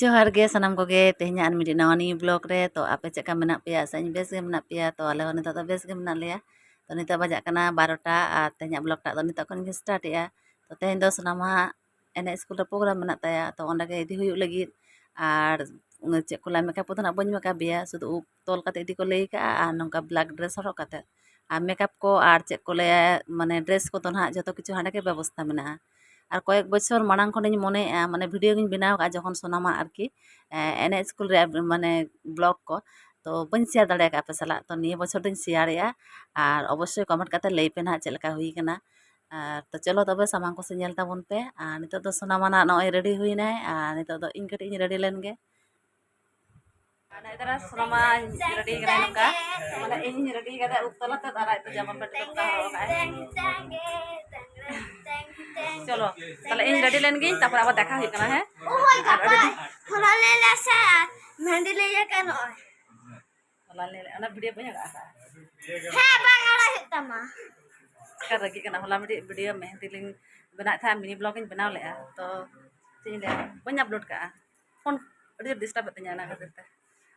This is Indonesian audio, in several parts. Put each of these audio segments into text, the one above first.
ᱡᱚᱦᱟᱨ ᱜᱮ ᱥᱟᱱᱟᱢ ᱠᱚᱜᱮ ᱛᱮᱦᱮᱧᱟᱜ ᱟᱨ ᱢᱤᱫᱴᱤᱡ ᱱᱟᱣᱟ ᱱᱤᱭᱩ ᱵᱞᱚᱜ ᱨᱮ ᱛᱚ ᱟᱯᱮ ᱪᱮᱫ ᱞᱮᱠᱟ ᱢᱮᱱᱟᱜ ᱯᱮᱭᱟ ᱥᱮ ᱤᱧ ᱵᱮᱥ ᱜᱮ ᱢᱮᱱᱟᱜ ᱯᱮᱭᱟ ᱛᱚ ᱟᱞᱮ ᱦᱚᱸ ᱱᱤᱛᱚᱜ ᱫᱚ ᱵᱮᱥ ᱜᱮ ᱢᱮᱱᱟᱜ ᱞᱮᱭᱟ ᱛᱚ ᱱᱤᱛᱚᱜ ᱵᱟᱡᱟᱜ ᱠᱟᱱᱟ ᱵᱟᱨᱚᱴᱟ ᱟᱨ ᱛᱮᱦᱮᱧᱟᱜ ᱵᱞᱚᱜ ᱴᱟᱜ ᱫᱚ ᱱᱤᱛᱚᱜ ᱠᱷᱚᱱ ᱜᱮ ᱥᱴᱟᱨᱴ ᱮᱜᱼᱟ ᱛᱚ ᱛᱮᱦᱮᱧ ᱫᱚ ᱥᱟᱱᱟᱢᱟᱜ ᱮᱱᱮᱡ ᱥᱠᱩᱞ ᱨᱮ ᱯᱨᱳᱜᱨᱟᱢ ᱢᱮᱱᱟᱜ ᱛᱟᱭᱟ ᱛᱚ ᱚᱸᱰᱮ ᱜᱮ ᱤᱫᱤ ᱦᱩᱭᱩᱜ ᱞᱟᱹᱜᱤᱫ ᱟᱨ ᱪᱮᱫ ᱠᱚ ᱞᱟᱹᱭᱟ ᱢᱮᱠᱟᱯ ᱠᱚᱫᱚ ᱱᱟᱜ ᱵᱟᱹᱧ ᱢᱮᱠᱟᱯᱮᱭᱟ ᱥᱩᱫᱷᱩ ᱩᱵ ᱛᱚᱞ ᱠᱟᱛᱮ ᱤᱫᱤ ᱠᱚ ᱞᱟᱹᱭ ᱠᱟᱜᱼᱟ ᱟᱨ ᱱᱚᱝᱠᱟ ᱵᱞᱮᱠ ᱰᱨᱮᱥ ᱦᱚᱨᱚᱜ ᱠᱟᱛᱮ ᱟᱨ ᱢᱮᱠᱟᱯ ᱠᱚ ᱟᱨ ᱪᱮᱫ ᱠᱚ ᱞᱟᱹᱭᱟ ᱢᱟᱱᱮ ᱰᱨᱮᱥ ᱠᱚᱫᱚ ᱱᱟᱦᱟᱜ ᱡᱚᱛᱚ ᱠᱤᱪᱷᱩ ᱦᱟᱸᱰᱮ ᱜᱮ ᱵᱮᱵᱚᱥᱛᱷᱟ ᱢᱮᱱᱟᱜᱼᱟ ᱟᱨ ᱠᱚᱭᱮᱠ ᱵᱚᱪᱷᱚᱨ ᱢᱟᱲᱟᱝ ᱠᱷᱚᱱᱤᱧ ᱢᱚᱱᱮᱭᱮᱜᱼᱟ ᱢᱟᱱᱮ ᱵᱷᱤᱰᱤᱭᱳ ᱜᱤᱧ ᱵᱮᱱᱟᱣ ᱠᱟᱜᱼᱟ ᱡᱚᱠᱷᱚᱱ ᱥᱳᱱᱟᱢᱟ ᱟᱨᱠᱤ ᱮᱱᱮᱡ ᱥᱠᱩᱞ ᱨᱮᱭᱟᱜ ᱢᱟᱱᱮ ᱵᱞᱚᱜ ᱠᱚ ᱛᱚ ᱵᱟᱹᱧ ᱥᱮᱭᱟᱨ ᱫᱟᱲᱮ ᱠᱟᱜ ᱟᱯᱮ ᱥᱟᱞᱟᱜ ᱛᱚ ᱱᱤᱭᱟᱹ ᱵᱚᱪᱷᱚᱨ ᱫᱚᱧ ᱥᱮᱭᱟᱨᱮᱜᱼᱟ ᱟᱨ ᱚᱵᱚᱥᱥᱳᱭ ᱠᱚᱢᱮᱱᱴ ᱠᱟᱛᱮ ᱞᱟᱹᱭ ᱯᱮ ᱱᱟᱦᱟᱜ ᱪᱮᱫ ᱞᱮᱠᱟ ᱦᱩᱭ ᱠᱟᱱᱟ ᱟᱨ ᱛᱚ ᱪᱚᱞᱚ ᱛᱚᱵᱮ ᱥᱟᱢᱟᱝ ᱠᱚᱥᱮ ᱧᱮᱞ ᱛᱟᱵᱚᱱ ᱯᱮ ᱟᱨ ᱱᱤᱛᱚᱜ ᱫᱚ ᱥᱳᱱᱟᱢᱟᱱᱟᱜ ᱱᱚᱜᱼᱚᱭ ᱨᱮᱰᱤ ᱦᱩᱭᱱᱟᱭ ᱟᱨ ᱱᱤᱛᱚᱜ ᱫᱚ ᱤᱧ ᱠᱟᱹᱴᱤᱡ ᱤᱧ ᱨᱮᱰᱤ ᱞᱮᱱ ఇతర శ్రమ రెడీ కనుక మన ఇన్ని రెడీ కదా ఉత్తలతో తర అయితే జమ పెట్టుకుంటా চলো তাহলে ইন রেডি লেন গিয়ে তারপর আবার দেখা হই কেনা হ্যাঁ ওই কাপা খোলা লে লাসা মেহেন্দি লে যা কেন খোলা লে না ভিডিও বইয়া রাখা হ্যাঁ বাগাড়া হতামা कर लगी करना होला मिट्टी वीडियो मेहंदी लिंग बना था मिनी ब्लॉग इन बनाव लेया तो चीज ले बन अपलोड का फोन डिस्टर्ब होता है ना करते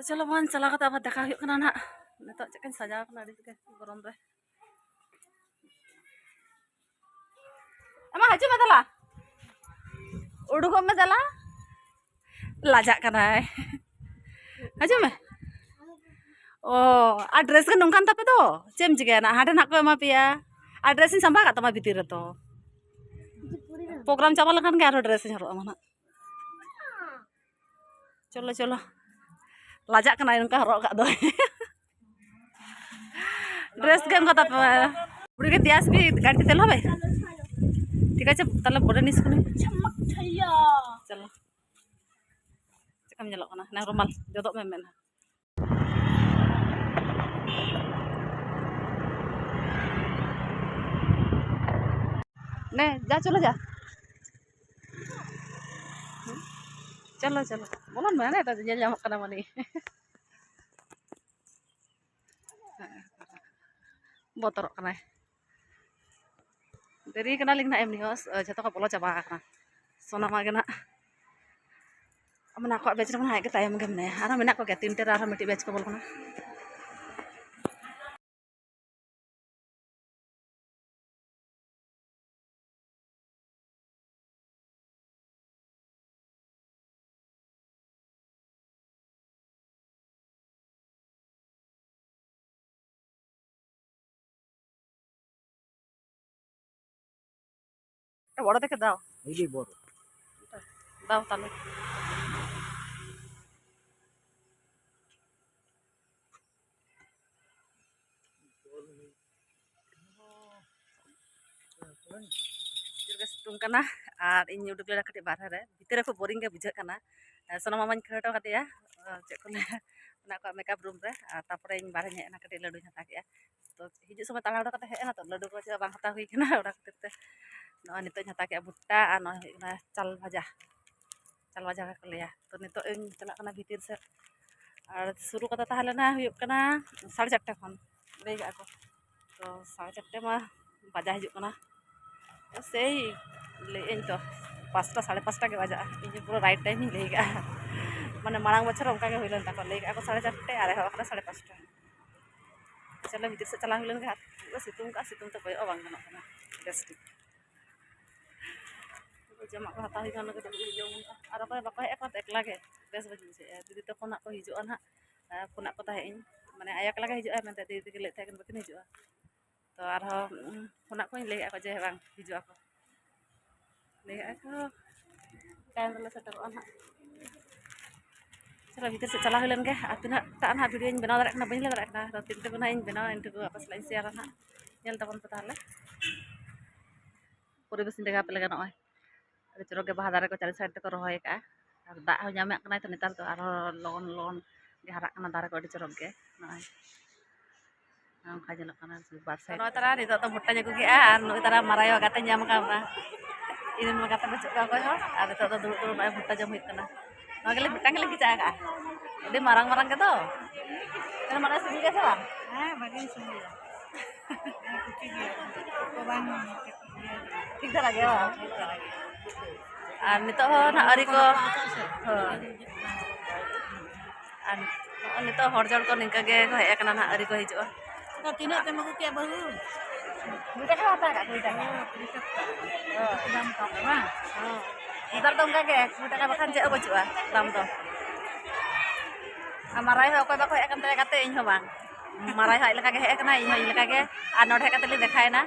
Pacalaman celaka apa dakah yuk kena nak. Nak cekkan saja kena di sini gorong tuh. Ama haju betala. Uduk kau betala. Lajak kan, eh? kena. Haju me. Oh, address kan nungkan tapi tuh. Cem juga nak ada nak kau mapi ya. Addressin sampai kata mapi tiru tuh. Program coba kan kaya address-nya, Rok, Mama. Cola, cola চলো লাজাক কানাই নঙ্কা হরক কাদ dress game কথা বুড়িকে দিয়ে আসবি গাড়িতে তেল হবে ঠিক আছে তাহলে বলে নিস কোনি Chamak chaya. চলো চেকাম nyelok kana nang rumal jodok memen নে যা চলে যা Chalo chalo. Bolan mana ya tadi jalan makan apa nih? Botor kena. Dari kena link na em nih os. Jatuh ke pulau coba kena. So nama kena. Aman aku abis itu mana kita ayam gimana? Aku menak aku kayak tinter, aku meti abis itu kena. kana বড় দেখে দাও এই বড় দাও তাহলে ᱡᱳᱨᱜᱮ ᱥᱤᱛᱩᱝ ᱠᱟᱱᱟ ᱟᱨ ᱤᱧ ᱩᱰᱩᱠ ᱞᱮᱱᱟ ᱠᱟᱹᱴᱤᱡ ᱵᱟᱨᱦᱮ ᱨᱮ ᱵᱷᱤᱛᱤᱨ ᱨᱮ ᱠᱷᱩᱵ ᱵᱳᱨᱤᱝ ᱜᱮ ᱵᱩᱡᱷᱟᱹᱜ ᱠᱟᱱᱟ ᱥᱳᱱᱟ ᱢᱟᱢᱟᱧ ᱠᱷᱟᱹᱲ ᱦᱚᱴᱚ ᱠᱟᱫᱮᱭᱟ ᱪᱮᱫ ᱠᱚ ᱞᱟᱹᱭᱟ ᱚᱱᱟ ᱠᱚᱣᱟᱜ ᱢᱮᱠᱟᱯ ᱨᱩᱢ ᱨᱮ ᱟᱨ ᱛᱟᱨᱯᱚᱨᱮ ᱤᱧ ᱵᱟᱨᱦᱮᱧ ᱦᱮᱡ ᱮᱱᱟ ᱠᱟᱹᱴᱤᱡ ᱞᱟᱹᱰᱩᱧ ᱦᱟᱛᱟᱣ ᱠᱮᱜᱼᱟ ᱛᱚ ᱦᱤᱡᱩᱜ ᱥᱚᱢᱚᱭ ᱛᱟᱲᱟ ᱦᱩᱲᱟᱹ ᱠᱟᱛᱮ ᱦᱮᱡ ᱮᱱᱟ ᱛᱚ ᱞᱟᱹᱰᱩ ᱠᱚ ᱪᱮᱫ ᱵᱟᱝ ᱦᱟᱛᱟᱣ ᱦᱩᱭ ᱠᱟᱱᱟ ᱚᱱᱟ ᱠᱷᱟᱹᱛᱤᱨ ᱛᱮ ᱱᱚᱜᱼᱚᱭ ᱱᱤᱛᱚᱜ ᱤᱧ ᱦᱟᱛᱟᱣ ᱠᱮᱜᱼᱟ ᱵᱷᱩᱴ্ᱴᱟ ᱟᱨ ᱱᱚᱜᱼᱚᱭ ᱦᱩᱭᱩᱜ ᱠᱟᱱᱟ ᱪᱟᱞ ᱵᱷᱟᱡᱟ ᱪᱟᱞ ᱵᱷᱟᱡᱟ ᱠᱚ ᱞᱟᱹᱭᱟ ᱛᱚ ᱱᱤᱛᱚᱜ ᱤᱧ ᱪᱟᱞᱟᱜ ᱠᱟᱱᱟ ᱵᱷᱤᱛᱤᱨ ᱥᱮᱫ ᱟᱨ ᱥᱩᱨᱩ ᱠᱟᱛᱷᱟ ᱛᱟᱦᱮᱸ ᱞᱮᱱᱟ ᱦᱩᱭᱩᱜ ᱠᱟᱱᱟ ᱥᱟᱲᱮ ᱪᱟᱨᱴᱮ ᱠᱷᱚᱱ ᱞᱟᱹᱭ ᱠᱟᱜᱼᱟ ᱠᱚ ᱛᱚ ᱥᱟᱲᱮ ᱪᱟᱨᱴᱮ ᱢᱟ ᱵᱟᱡᱟ ᱦᱤᱡᱩᱜ ᱠᱟᱱᱟ ᱥᱮᱭ ᱞᱟᱹᱭᱮᱜ ᱟᱹᱧ ᱛᱚ ᱯᱟᱸᱪᱴᱟ ᱥᱟᱲᱮ ᱯᱟᱸᱪᱴᱟ ᱜᱮ ᱵᱟᱡᱟᱜᱼᱟ ᱤᱧ ᱯᱩᱨᱟᱹ ᱨᱟᱭᱤᱴ ᱴᱟᱭᱤᱢ ᱤᱧ ᱞᱟᱹᱭ ᱠᱟᱜᱼᱟ ᱢᱟᱱᱮ ᱢᱟᱲᱟᱝ ᱵᱚᱪᱷᱚᱨ ᱚᱱᱠᱟ ᱜᱮ ᱦᱩᱭ ᱞᱮᱱ ᱛᱟᱠᱚᱣᱟ ᱞᱟᱹᱭ ᱠᱟᱜᱼᱟ ᱠᱚ ᱥᱟᱲᱮ ᱪᱟᱨᱴᱮ ᱟᱨ चला भीतर से चला हुलन घात बस तुम का तुम तो कोई अवांग बना ना बेस्ट जमा को हता हुई खाना के तुम जो और अब बाको है एक एक लगे बेस बजू से दीदी तो कोना को हिजुआ ना कोना को ताहे इन माने आया लगे हिजुआ मैं दीदी के ले था बकिन हिजुआ तो और कोना को ले को जे बांग हिजुआ को ले को कायम ले सेटर ना ᱪᱚᱞᱚ ᱵᱷᱤᱛᱤᱨ ᱥᱮᱫ ᱪᱟᱞᱟᱣ ᱦᱩᱭ ᱞᱮᱱ ᱜᱮ ᱟᱨ ᱛᱤᱱᱟᱹᱜ ᱴᱟᱜ ᱱᱟᱦᱟᱜ ᱵᱷᱤᱰᱭᱳᱧ ᱵᱮᱱᱟᱣ ᱫᱟᱲᱮᱭᱟᱜ ᱠᱟᱱᱟ ᱵᱟᱹᱧ ᱞᱟᱹᱭ ᱫᱟᱲᱮᱭᱟᱜ ᱠᱟᱱᱟ ᱛᱚ ᱛᱤᱱ ᱴᱩᱠᱩ ᱱᱟᱦᱟᱜ ᱤᱧ ᱵᱮᱱᱟᱣᱟ ᱤᱱ ᱴᱩᱠᱩ ᱟᱯᱮ ᱥᱟᱞᱟᱜ ᱤᱧ ᱥᱮᱭᱟᱨᱟ ᱱᱟᱦᱟᱜ ᱧᱮᱞ ᱛᱟᱵᱚᱱ ᱯᱮ ᱛᱟᱦᱚᱞᱮ ᱯᱚᱨᱤᱵᱮᱥ ᱤᱧ ᱫᱮᱠᱷᱟᱣ ᱯᱮ ᱞᱟᱜᱟ ᱱᱚᱜᱼᱚᱭ ᱟᱹᱰᱤ ᱪᱚᱨᱚᱠ ᱜᱮ ᱵᱟᱦᱟ ᱫᱟᱨᱮ ᱠᱚ ᱪᱟᱨᱤ ᱥᱟᱭᱤᱰ ᱛᱮᱠᱚ ᱨᱚᱦᱚᱭ ᱠᱟᱜᱼᱟ ᱟᱨ ᱫᱟᱜ ᱦᱚᱸ ᱧᱟᱢᱮᱫ ᱠᱟᱱᱟᱭ ᱛᱚ ᱱᱮᱛᱟᱨ ᱫᱚ ᱟᱨᱦᱚᱸ ᱞᱚᱜᱚᱱ ᱞᱚᱜᱚᱱ ᱜᱮ ᱦᱟᱨᱟᱜ ᱠᱟᱱᱟ ᱫᱟᱨᱮ ᱠᱚ ᱟᱹᱰᱤ ᱪᱚᱨᱚᱠ ᱜᱮ ᱱᱚᱜᱼᱚᱭ ᱚᱱᱠᱟ ᱧᱮᱞᱚᱜ ᱠᱟᱱᱟ ᱵᱟᱨ ᱥᱟᱭᱤᱰ ᱱᱚᱜᱼᱚᱭ ᱛᱟᱨᱟ ᱱᱤᱛᱚᱜ ᱫᱚ ᱵᱷᱩᱴᱟᱧ ᱟᱹᱜᱩ ᱠᱮᱜᱼᱟ ᱟᱨ ᱱᱩᱭ ᱛᱟᱨᱟ ᱢᱟᱨᱟᱭᱚ ᱜᱟᱛᱮ ᱧᱟᱢ ᱠᱟᱣᱱᱟ ᱤᱧ ᱨᱮᱱ ᱜᱟᱛᱮ ᱵᱟᱹᱪᱩᱜ ᱠᱚᱣᱟ ᱚᱠᱚᱭ ᱦᱚᱸ ᱟᱨ ᱱᱤᱛᱚᱜ ᱫᱚ ᱫᱩᱲᱩᱵ ᱫᱩᱲᱩᱵ ᱱᱚᱜᱼᱚᱭ ᱵᱷᱩᱴᱟ ᱡᱚᱢ ᱦᱩᱭᱩᱜ ᱠᱟᱱᱟ Maglit bitang lagi caka. Jadi marang-marang ke tuh. Kan marang sini ke salam. Ah, bagian sini. Kita lagi lah. an itu ho nak ari ko. Ho. An itu horjor ko ninka ge ko ek na na ari ko hijuwa. Ka tina te magu kya bahu. Buta apa ata ka buta ka. Oh, sedang kau kan? ᱴᱟᱠᱟ ᱦᱟᱛᱟᱣ ᱠᱟᱜ ᱠᱩᱲᱤ ᱴᱟᱠᱟ ᱫᱟᱢ ᱠᱚᱢ ᱵᱟᱝ ᱦᱚᱸ ᱱᱮᱛᱟᱨ ᱫᱚ ᱚᱱᱠᱟ ᱜᱮ ᱠᱩᱲᱤ ᱴᱟᱠᱟ ᱵᱟᱠᱷᱟᱱ ᱪᱮᱫ ᱦᱚᱸ ᱵᱟᱹᱪᱩᱜᱼᱟ ᱫᱟᱢ ᱫᱚ ᱟᱨ ᱢᱟᱨᱟᱭ ᱦᱚᱸ ᱚᱠᱚᱭ ᱵᱟᱠᱚ ᱦᱮᱡ ᱟᱠᱟᱱ ᱛᱟᱭᱟ ᱜᱟᱛᱮ ᱤᱧ ᱦᱚᱸ ᱵᱟᱝ ᱢᱟᱨᱟᱭ ᱦᱚᱸ ᱟᱡ ᱞᱮᱠᱟ ᱜᱮ ᱦᱮᱡ ᱟᱠᱟᱱᱟ ᱤᱧ ᱦᱚᱸ ᱤᱧ ᱞᱮᱠᱟ ᱜᱮ ᱟᱨ ᱱᱚᱰᱮ ᱦᱮᱡ ᱠᱟᱛᱮ ᱞᱤᱧ ᱫᱮᱠᱷᱟᱭᱮᱱᱟ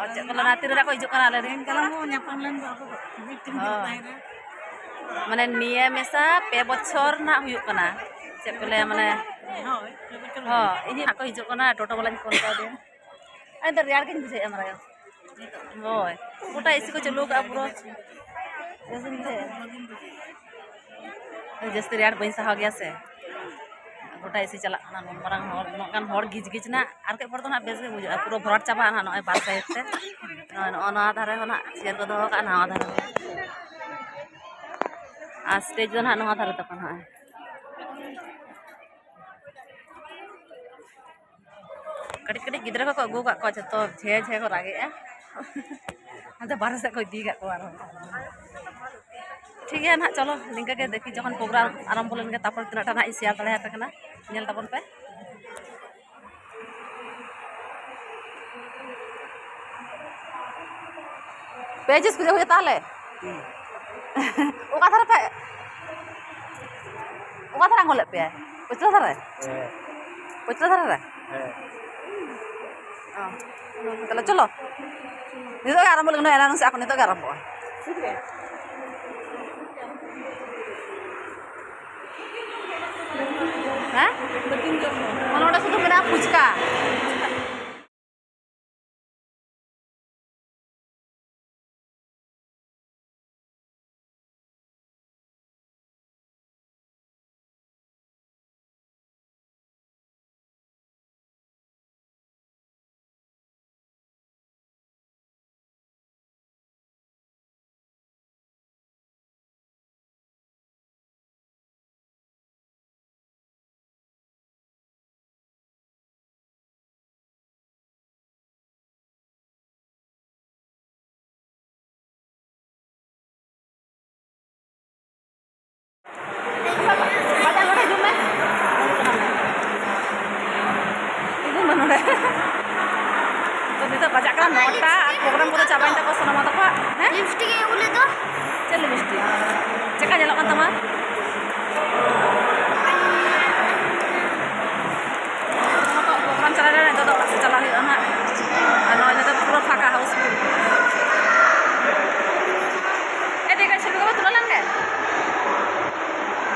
ᱟᱨ ᱪᱮᱫ ᱠᱚ ᱞᱟᱹᱭᱟ ᱛᱤᱱ ᱨᱮ ᱠᱚ ᱦᱤᱡᱩᱜ ᱠᱟᱱᱟ ᱟᱞᱮ ᱨᱮᱱ ᱪᱟᱞᱟᱣ ᱦᱚᱸ ᱧᱟᱯᱟᱢ ᱞᱮᱱ ᱫᱚ ᱟᱵᱚ ᱢᱤᱫᱴᱮᱱ ᱫᱤᱱ ᱦᱳᱭ ᱛᱟᱦᱮᱱᱟ ᱢᱟᱱᱮ ᱱᱤᱭᱟᱹ ᱢᱮᱥᱟ ᱯᱮ ᱵᱚᱪᱷᱚᱨ ᱱᱟᱜ ᱦᱩᱭᱩᱜ ᱠᱟᱱᱟ ᱪᱮᱫ ᱠᱚ ᱞᱟᱹᱭᱟ ᱢᱟᱱᱮ ᱦᱳᱭ ᱯᱮ ᱵᱚᱪᱷᱚᱨ ᱦᱚᱸ ᱤᱧ ᱦᱟᱸᱜ ᱠᱚ ᱦᱤᱡᱩᱜ ᱠᱟᱱᱟ ᱴᱳᱴᱳ ᱵᱟᱞᱟᱧ ᱯᱷᱳᱱ ᱠᱟᱣᱫᱮᱭᱟ ᱤᱧ ᱫᱚ ᱨᱮᱭᱟᱲ ᱜᱤᱧ ᱵᱩᱡᱷᱟᱹᱣᱮᱫᱼᱟ ᱢᱟᱨᱟᱭᱟ ᱦᱳᱭ ᱜᱚᱴᱟ ᱮᱥᱤ ᱠᱚ ᱪᱟᱹᱞᱩ ᱠᱟᱜᱼᱟ ᱯᱩᱨᱟᱹ ᱵᱮᱥᱤᱧ ᱵᱩᱡᱷᱟᱹᱣᱮᱫᱼᱟ ᱡᱟᱹᱥᱛᱤ ᱨᱮᱭᱟᱲ ᱵᱟᱹᱧ ᱥᱟᱦᱟᱣ ᱜᱮᱭᱟ ᱥᱮ ᱜᱚᱴᱟ ᱮᱥᱤ ᱪᱟᱞᱟᱜ ᱠᱟᱱᱟ ᱱᱩᱱ ᱢᱟᱨᱟᱝ ᱦᱚᱲ ᱩᱱᱟᱹᱜ ᱜᱟᱱ ᱦᱚᱲ ᱜᱤᱡ ᱜᱤᱡ ᱱᱟᱜ ᱟᱨ ᱠᱟᱹᱡ ᱯᱚᱨ ᱫᱚ ᱱᱟᱜ ᱵᱮᱥ ᱜᱮ ᱵᱩᱡᱷᱟᱹᱜᱼᱟ ᱯᱩᱨᱟᱹ ᱵᱷᱚᱨᱟᱴ ᱪᱟᱵᱟᱜᱼᱟ ᱱᱟᱜ ᱱᱚᱜᱼᱚᱭ ᱵᱟᱨ ᱥᱟᱭᱤᱰ ᱛᱮ ᱱᱚᱜᱼᱚᱭ ᱱᱚᱜᱼᱚ ᱱᱚᱣᱟ ᱫᱷᱟᱨᱮ ᱦᱚᱸ ᱱᱟᱜ ᱪᱮᱭᱟᱨ ᱠᱚ ᱫᱚᱦᱚ ᱠᱟᱜᱼᱟ ᱱᱟᱣᱟ ᱫᱷᱟᱨᱮ ᱟᱨ ᱥᱴᱮᱡ ᱫᱚ ᱱᱟᱜ ᱱᱚᱣᱟ ᱫᱷᱟᱨᱮ ᱛᱟᱠᱚ ᱱᱟᱜ ᱠᱟᱹᱴᱤᱡ ᱠᱟᱹᱴᱤᱡ ᱜᱤᱫᱽᱨᱟᱹ ᱠᱚᱠᱚ ᱟᱹᱜᱩ ᱠᱟᱜ ᱠᱚᱣᱟ ᱡᱷᱚᱛᱚ ᱡᱷᱮ ᱡᱷᱮ ᱠᱚ ᱨᱟᱜᱮᱜᱼᱟ ᱦᱟᱱᱛᱮ ᱵᱟᱨᱦᱮ ᱥᱮᱫ ᱠᱚ ᱤᱫᱤ ᱠᱟᱜ ᱠᱚᱣᱟ ᱟᱨᱦᱚᱸ Pages punya punya. Uka tara pe. Uka tara ngolek pe. Pucil tara. Pucil tara. Kalau culo. Itu garam boleh nggak? Nanti aku nito garam. হ্যাঁ মানে ওটা শুধু মেরা fuchka Baca node hijau meh. Itu mana node? তো নিতো বাজা কারণ নটা আর প্রোগ্রাম করে চাবাইন তাকো সোনা মাতা পা হ্যাঁ লিপস্টিক এগুলো তো চলে মিষ্টি চেকা যেল কান তামা প্রোগ্রাম চালালে নিতো তো অড়াগ চালা হইয়া না আর নয় নিতো পুরো ফাঁকা হাউসফুল এদিকে ছবি কবে তুলে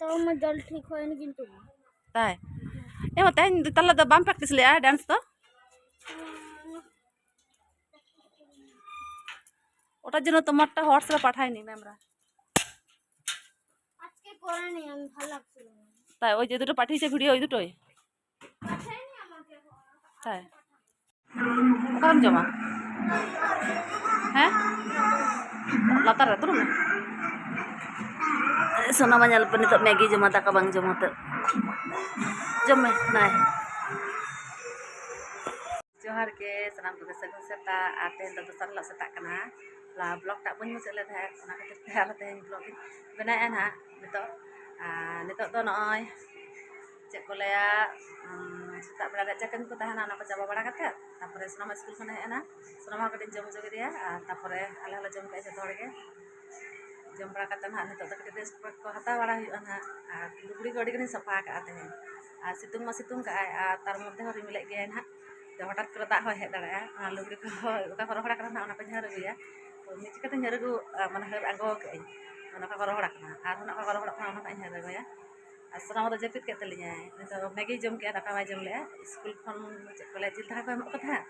তাও আমার জল ঠিক হয়নি কিন্তু। তাই? এবার তাই তাহলে তো বাম প্র্যাকটিস আর ডান্স তো। ওটার জন্য তোমারটা হোয়াটসঅ্যাপে পাঠাইনি ম্যামরা। আজকে করানি আমি ভালো লাগছিল তাই ওই যে দুটো পাঠিয়েছে ভিডিও ওই দুটোই। তাই। কখন জমা। হ্যাঁ? লতার রাত রুমে turun Sana mah nyalapan itu Maggie jema tak kabang jema tuh. Jom eh, nah. Johar ke sanam tuh sagun seta ate ndo dosar lo seta kana. La blog tak pun muncul lihat hai, ona kata teh ala teh blog. Benar ya nah, nito. Ah, nito tuh noy. ᱪᱮᱫ ᱠᱚ ᱞᱟᱹᱭᱟ ᱩᱸ, ᱥᱮᱛᱟᱜ ᱵᱮᱲᱟ ᱨᱮᱭᱟᱜ ᱪᱟᱠᱟᱧ ᱠᱚ ᱛᱟᱦᱮᱱᱟ ᱚᱱᱟ ᱠᱚ ᱪᱟᱵᱟ ᱵᱟᱲᱟ ᱠᱟᱛᱮᱫ ᱛᱟᱯᱚᱨᱮ ᱥᱳᱱᱟᱢ ᱥᱠᱩᱞ ᱠᱷᱚᱱᱮ ᱦᱮᱡ ᱮᱱᱟ ᱥᱳᱱᱟᱢ ᱦᱚᱸ ᱠᱟᱹᱴᱤᱡ ᱡᱚᱢ ᱦᱚᱪᱚ ᱠᱮᱫᱮᱭᱟ ᱟᱨ ᱛᱟᱯᱚᱨᱮ ᱟᱞᱮ ᱦᱚᱸᱞᱮ ᱡᱚᱢ ᱠᱮᱜᱼᱟ ᱡᱚᱛᱚ ᱦᱚᱲ ᱜᱮ ᱡᱚᱢ ᱵᱟᱲᱟ ᱠᱟᱛᱮᱫ ᱱᱟᱦᱟᱜ ᱱᱤᱛᱚᱜ ᱫᱚ ᱠᱟᱹᱴᱤᱡ ᱨᱮᱥᱴ ᱠᱚ ᱦᱟᱛᱟᱣ ᱵᱟᱲᱟ ᱦᱩᱭᱩᱜᱼᱟ ᱱᱟᱦᱟᱜ ᱟᱨ ᱞᱩᱜᱽᱲᱤ ᱠᱚ ᱟᱹᱰᱤ ᱜᱟᱱᱤᱧ ᱥᱟᱯᱷᱟ ᱟᱠᱟᱫᱼᱟ ᱛᱮᱦᱮᱧ ᱟᱨ ᱥᱤᱛᱩᱝ ᱢᱟ ᱥᱤᱛᱩᱝ ᱠᱟᱜᱼᱟᱭ ᱟᱨ ᱛᱟᱨ ᱢᱚᱫᱽᱫᱷᱮ ᱦᱚᱸ ᱨᱤᱢᱤᱞᱮᱫ ᱜᱮᱭᱟᱭ ᱱᱟᱦᱟᱜ ᱛᱚ ᱦᱚᱴᱟᱛ ᱠᱚᱨᱮ ᱫᱟᱜ ᱦᱚᱸ ᱦᱮᱡ ᱫᱟᱲᱮᱭᱟᱜᱼᱟ ᱚᱱᱟ ᱞᱩᱜᱽᱲᱤ ᱠᱚ ᱚᱠᱟ ᱠᱚ ᱨᱚᱦᱚᱲ ᱟᱠᱟᱱᱟ ᱱᱟᱦᱟᱜ ᱚᱱᱟ ᱠᱚᱧ ᱦᱟᱹᱨ ᱟᱹᱜᱩᱭᱟ ᱛᱚ ᱢᱤᱫ ᱪᱤᱠᱟᱹᱛᱮᱧ ᱦᱟᱹᱨ ᱟᱹᱜᱩ ᱢᱟᱱᱮ ᱦᱟᱹᱨ ᱟᱬᱜᱚ ᱠᱟᱜᱼᱟᱹᱧ ᱚᱱᱟ ᱠᱚ ᱨᱚᱦᱚᱲ ᱟᱠᱟᱱᱟ ᱟᱨ ᱚᱱᱟ ᱠᱚ ᱨᱚᱦᱚᱲ ᱠᱟᱱᱟ ᱚᱱᱟ ᱦᱟᱸᱜ ᱤᱧ ᱦᱟᱹᱨ ᱟᱹᱜᱩᱭᱟ ᱟᱨ ᱥᱳᱱᱟᱢ ᱫᱚ ᱡᱟᱹᱯᱤᱫ ᱠᱮᱫ ᱛᱟᱹᱞᱤᱧᱟᱭ ᱱᱤᱛᱚᱜ ᱢᱮᱜᱤ ᱡᱚᱢ ᱠᱮᱜᱼᱟ ᱫᱟᱠᱟ ᱵᱟᱭ ᱡᱚᱢ ᱞᱮᱜᱼᱟ ᱥᱠᱩᱞ ᱠᱷᱚᱱ ᱪᱮᱫ ᱠᱚ ᱞᱟᱹᱭᱟ ᱡᱤᱞ ᱫᱟᱠᱟ ᱠᱚ ᱮᱢᱚᱜ ᱠᱚ ᱛᱟᱦᱮᱸᱫ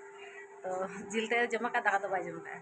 ᱛᱚ ᱡᱤᱞ ᱛᱮᱫ ᱡᱚᱢ ᱟᱠᱟᱫ ᱫᱟᱠᱟ ᱫᱚ ᱵᱟᱭ ᱡᱚᱢ ᱠᱟᱜᱼᱟ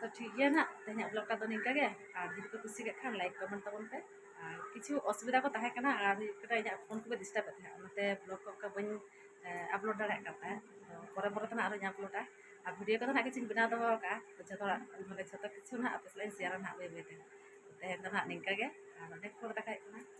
ᱛᱚ ᱴᱷᱤᱠ ᱜᱮᱭᱟ ᱱᱟᱜ ᱛᱮᱦᱮᱧᱟᱜ ᱵᱞᱚᱜᱴᱟ ᱫᱚ ᱱᱤᱝᱠᱟ ᱜᱮ ᱟᱨ ᱡᱩᱫᱤ ᱯᱮ ᱠᱩᱥᱤ ᱠᱟᱜ ᱠᱷᱟᱱ ᱞᱟᱭᱤᱠ ᱠᱚᱢᱮᱱᱴ ᱛᱟᱵᱚᱱ ᱯᱮ ᱟᱨ ᱠᱤᱪᱷᱩ ᱚᱥᱩᱵᱤᱫᱟ ᱠᱚ ᱛᱟᱦᱮᱸ ᱠᱟᱱᱟ ᱟᱨ ᱦᱩᱭᱩᱜ ᱠᱟᱱᱟ ᱤᱧᱟᱹᱜ ᱯᱷᱳᱱ ᱠᱚᱜᱮ ᱰᱤᱥᱴᱟᱵᱮᱫ ᱛᱟᱦᱮᱸᱫ ᱚᱱᱟᱛᱮ ᱵᱞᱚᱜ ᱠᱚ ᱚᱱᱠᱟ ᱵᱟᱹᱧ ᱟᱯᱞᱳᱰ ᱫᱟᱲᱮᱭᱟᱜ ᱠᱟᱱ ᱛᱟᱦᱮᱸᱫ ᱛᱚ ᱯᱚᱨᱮ ᱯᱚᱨᱮ ᱛᱮ ᱱᱟᱜ ᱟᱨᱚᱧ ᱟᱯᱞᱳᱰᱟ ᱟᱨ ᱵᱷᱤᱰᱤᱭᱳ ᱠᱚᱫᱚ ᱱᱟᱜ ᱠᱤᱪᱷᱩᱧ ᱵᱮᱱᱟᱣ ᱫᱚᱦᱚ ᱠᱟᱜᱼᱟ ᱛᱚ ᱡᱚᱛᱚ ᱦᱚᱲᱟᱜ ᱢᱟᱱᱮ ᱡᱷᱚᱛᱚ ᱠᱤᱪᱷᱩ ᱱᱟᱜ ᱟᱯᱮ ᱥᱟᱞᱟᱜ ᱤᱧ ᱥᱮᱭᱟᱨᱟ ᱱᱟᱜ ᱵᱟᱹᱭ ᱵᱟᱹᱭᱛᱮ ᱛᱮᱦᱮᱧ ᱫᱚ ᱱᱟᱜ ᱱᱤᱝᱠᱟ ᱜᱮ ᱟᱨ ᱱᱮᱠᱥᱴ ᱯᱚᱨ ᱫᱮᱠᱷᱟ ᱦᱩᱭᱩᱜ ᱠᱟᱱᱟ ᱴᱟᱴᱟ